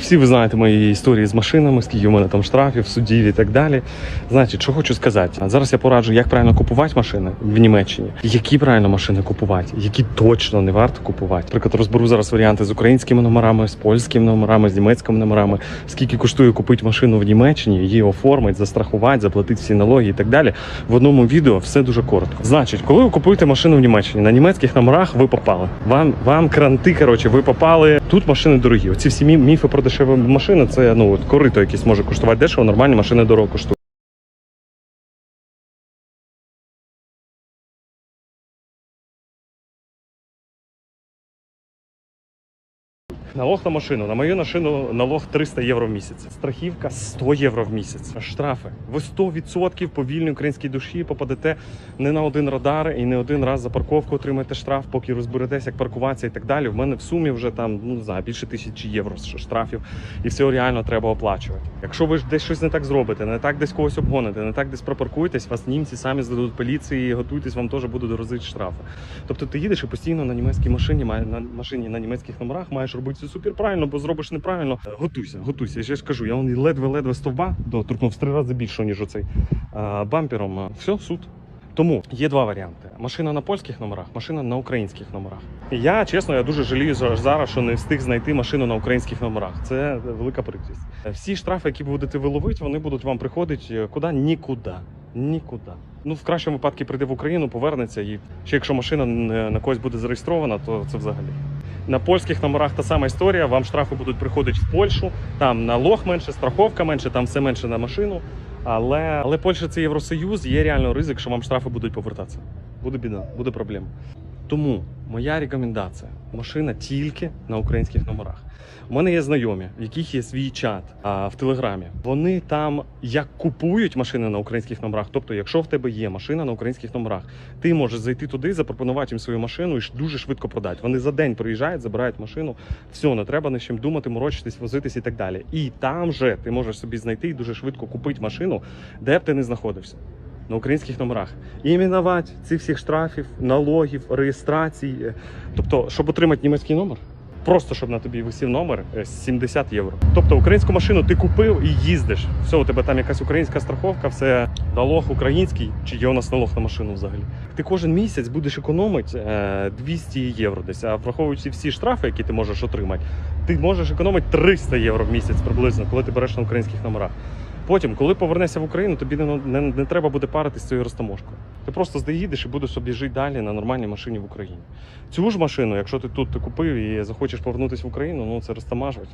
Всі ви знаєте мої історії з машинами, скільки у мене там штрафів, судів і так далі. Значить, що хочу сказати. Зараз я пораджу, як правильно купувати машини в Німеччині, які правильно машини купувати, які точно не варто купувати. Наприклад, розберу зараз варіанти з українськими номерами, з польськими номерами, з німецькими номерами. Скільки коштує купити машину в Німеччині, її оформити, застрахувати, заплатити всі налоги і так далі. В одному відео все дуже коротко. Значить, коли ви купуєте машину в Німеччині, на німецьких номерах ви попали. Вам вам кранти, коротше, ви попали. Тут машини дорогі. Оці всі міфи про дешеві машини, це ну корито якісь може коштувати дешево, нормальні машини дорого коштують. Налог на машину. На мою машину налог 300 євро в місяць. Страхівка 100 євро в місяць. Штрафи. Ви 100% по вільній українській душі попадете не на один радар і не один раз за парковку отримаєте штраф, поки розберетесь, як паркуватися і так далі. В мене в сумі вже там ну не знаю, більше тисячі євро штрафів, і все реально треба оплачувати. Якщо ви ж десь щось не так зробите, не так десь когось обгоните, не так десь пропаркуєтесь, вас німці самі здадуть поліції, готуйтесь, вам теж будуть дорозити штрафи. Тобто ти їдеш і постійно на німецькій машині, на машині на німецьких номерах маєш робити все супер правильно, бо зробиш неправильно. Е, Готуйся, готуйся. Я ж кажу, я ледве-ледве стовба доторкнув в три рази більше, ніж оцей а, бампером. Все, суд. Тому є два варіанти: машина на польських номерах, машина на українських номерах. Я чесно, я дуже жалію за- зараз, що не встиг знайти машину на українських номерах. Це велика прикрість. Всі штрафи, які будете ви ловити, вони будуть вам приходити е, куди? Нікуди. Нікуди. Ну, в кращому випадку прийде в Україну, повернеться, і ще якщо машина на когось буде зареєстрована, то це взагалі. На польських номерах та сама історія. Вам штрафи будуть приходити в Польщу. Там налог менше, страховка менше, там все менше на машину. Але, але Польща це Євросоюз, є реально ризик, що вам штрафи будуть повертатися. Буде біда, буде проблема. Тому моя рекомендація: машина тільки на українських номерах. У мене є знайомі, в яких є свій чат а, в Телеграмі. Вони там як купують машини на українських номерах. Тобто, якщо в тебе є машина на українських номерах, ти можеш зайти туди, запропонувати їм свою машину і дуже швидко продати. Вони за день приїжджають, забирають машину. Все, не треба ні чим думати, морочитись, возитись і так далі. І там же ти можеш собі знайти і дуже швидко купити машину, де б ти не знаходився. На українських номерах і іменувати ці всіх штрафів, налогів, реєстрацій. Е, Тобто, щоб отримати німецький номер, просто щоб на тобі висів номер е, 70 євро. Тобто українську машину ти купив і їздиш. Все, у тебе там якась українська страховка, все налог український, чи є у нас налог на машину взагалі. Ти кожен місяць будеш економити е, 200 євро десь, а враховуючи всі штрафи, які ти можеш отримати, ти можеш економити 300 євро в місяць приблизно, коли ти береш на українських номерах. Потім, коли повернешся в Україну, тобі не, не, не треба буде паритись цією розтаможкою. Ти просто здоїдеш і будеш собі жити далі на нормальній машині в Україні. Цю ж машину, якщо ти тут ти купив і захочеш повернутися в Україну, ну це розтамажувати.